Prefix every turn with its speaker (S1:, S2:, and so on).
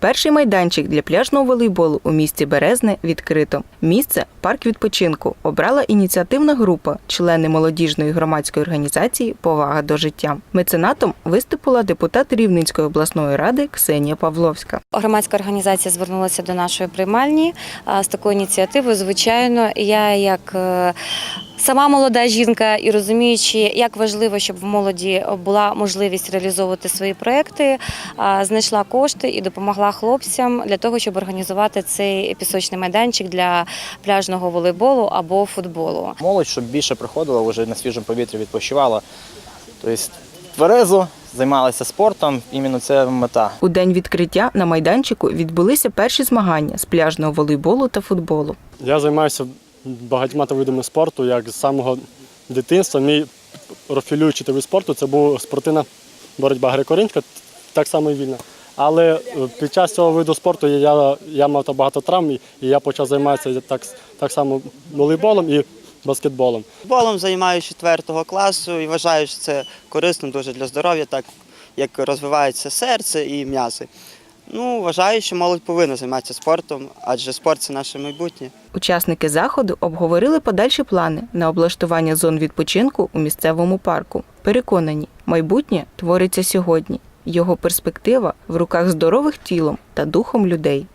S1: Перший майданчик для пляжного волейболу у місті Березне відкрито. Місце парк відпочинку обрала ініціативна група, члени молодіжної громадської організації Повага до життя. Меценатом виступила депутат Рівненської обласної ради Ксенія Павловська.
S2: Громадська організація звернулася до нашої приймальні з такою ініціативою. Звичайно, я як е, сама молода жінка і розуміючи, як важливо, щоб в молоді була можливість реалізовувати свої проекти, знайшла кошти і допомогла хлопцям для того, щоб організувати цей пісочний майданчик для пляжного волейболу або футболу.
S3: молодь, щоб більше приходила, вже на свіжому повітрі відпочивала. Тобто тверезо займалися спортом, іменно це мета.
S1: У день відкриття на майданчику відбулися перші змагання з пляжного волейболу та футболу.
S4: Я займаюся багатьма видами спорту, як з самого дитинства. Мій профілюючий вид спорту це був спортивна боротьба греко-римська, так само і вільна. Але е, під час цього виду спорту я, я мав багато травм, і я почав займатися так, так само волейболом і баскетболом.
S5: Футболом займаюся 4 класу і вважаю, що це корисно дуже для здоров'я, так як розвивається серце і м'язи. Ну, вважаю, що молодь повинна займатися спортом, адже спорт це наше майбутнє.
S1: Учасники заходу обговорили подальші плани на облаштування зон відпочинку у місцевому парку. Переконані, майбутнє твориться сьогодні. Його перспектива в руках здорових тілом та духом людей.